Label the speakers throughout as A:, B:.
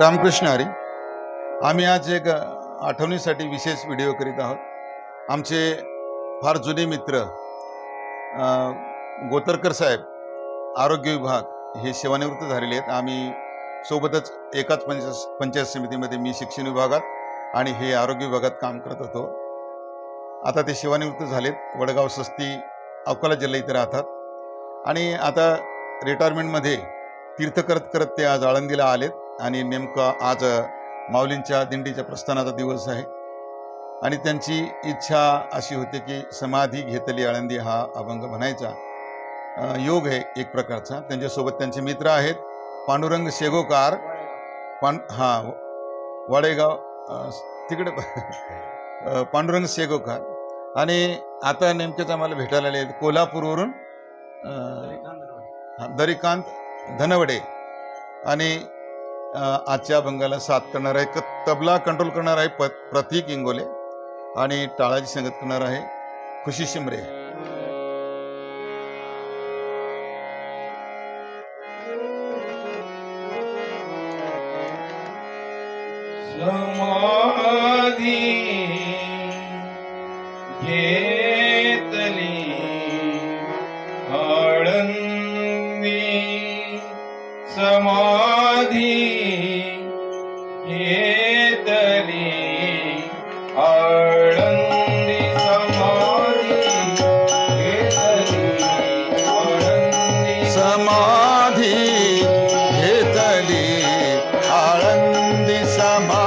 A: रामकृष्ण हरी आम्ही आज एक आठवणीसाठी विशेष व्हिडिओ करीत आहोत. आमचे फार जुने मित्र गोतरकर साहेब आरोग्य विभाग हे सेवानिवृत्त झालेले आहेत. आम्ही सोबतच एकाच पंचायत पंचायत समितीमध्ये मी शिक्षण विभागात आणि हे आरोग्य विभागात काम करत होतो. आता ते सेवानिवृत्त झालेत. वडगाव सस्ती अकोला जिल्हा इथे राहतात. आणि आता रिटायरमेंटमध्ये तीर्थ करत करत ते आज आळंदीला आलेत. आणि नेमकं आज माऊलींच्या दिंडीच्या प्रस्थानाचा दिवस आहे. आणि त्यांची इच्छा अशी होती की समाधी घेतली आळंदी हा अभंग म्हणायचा. योग आहे एक प्रकारचा. त्यांच्यासोबत त्यांचे मित्र आहेत. पांडुरंग शेगोकार पांड हां वाडेगाव तिकडे पांडुरंग शेगोकार. आणि आता नेमकेच आम्हाला भेटायला आले आहेत कोल्हापूरवरून दरिकांत धनवडे. आणि आजच्या अभंगाला साथ करणार आहे. क तबला कंट्रोल करणार आहे प प्रतीक इंगोले आणि टाळाची संगत करणार आहे खुशी शिमरे.
B: घेतली आळंदी समाधी घेतली आळंदी समाधी घेतली आळंदी
A: समाधी.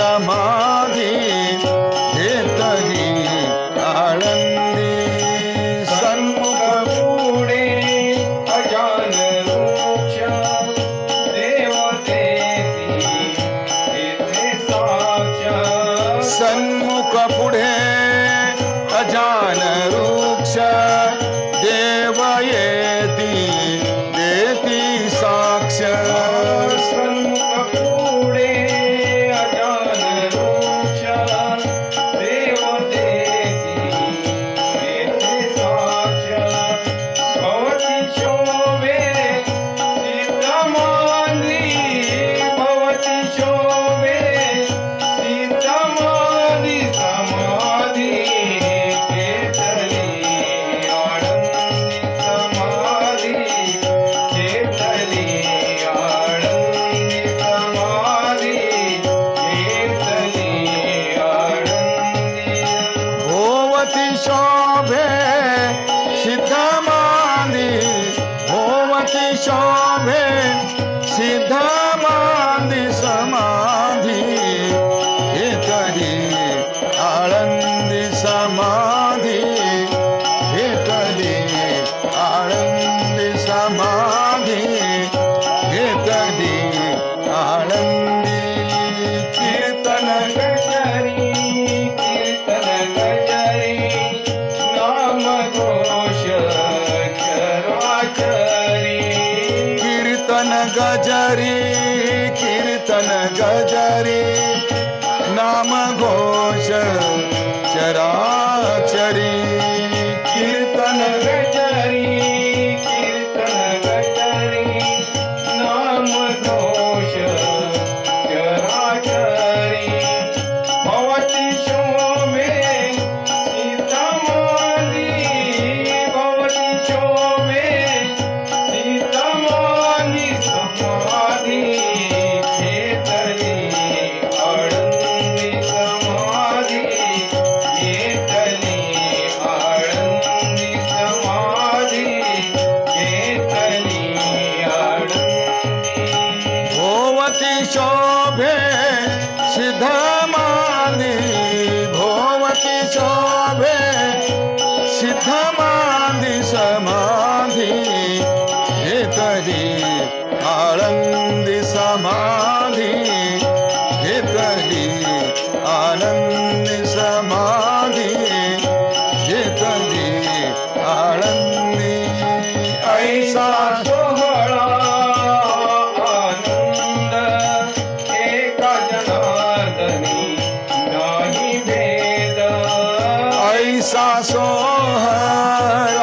A: आळंदी
B: शोभे
A: सिद्धमानी भोवती शोभे सिद्धमानी समाधी घेतली आळंदी समाधी
B: हरी नाम घोष
A: चरा सर्वे सिद्धमानि भोवति शोभे सिद्धमानि समाधि हेतरि आनन्दि समाधि हेतरि आनन्दि समाधि हेतरि आनन्दि ऐसा ऐसा सोहळा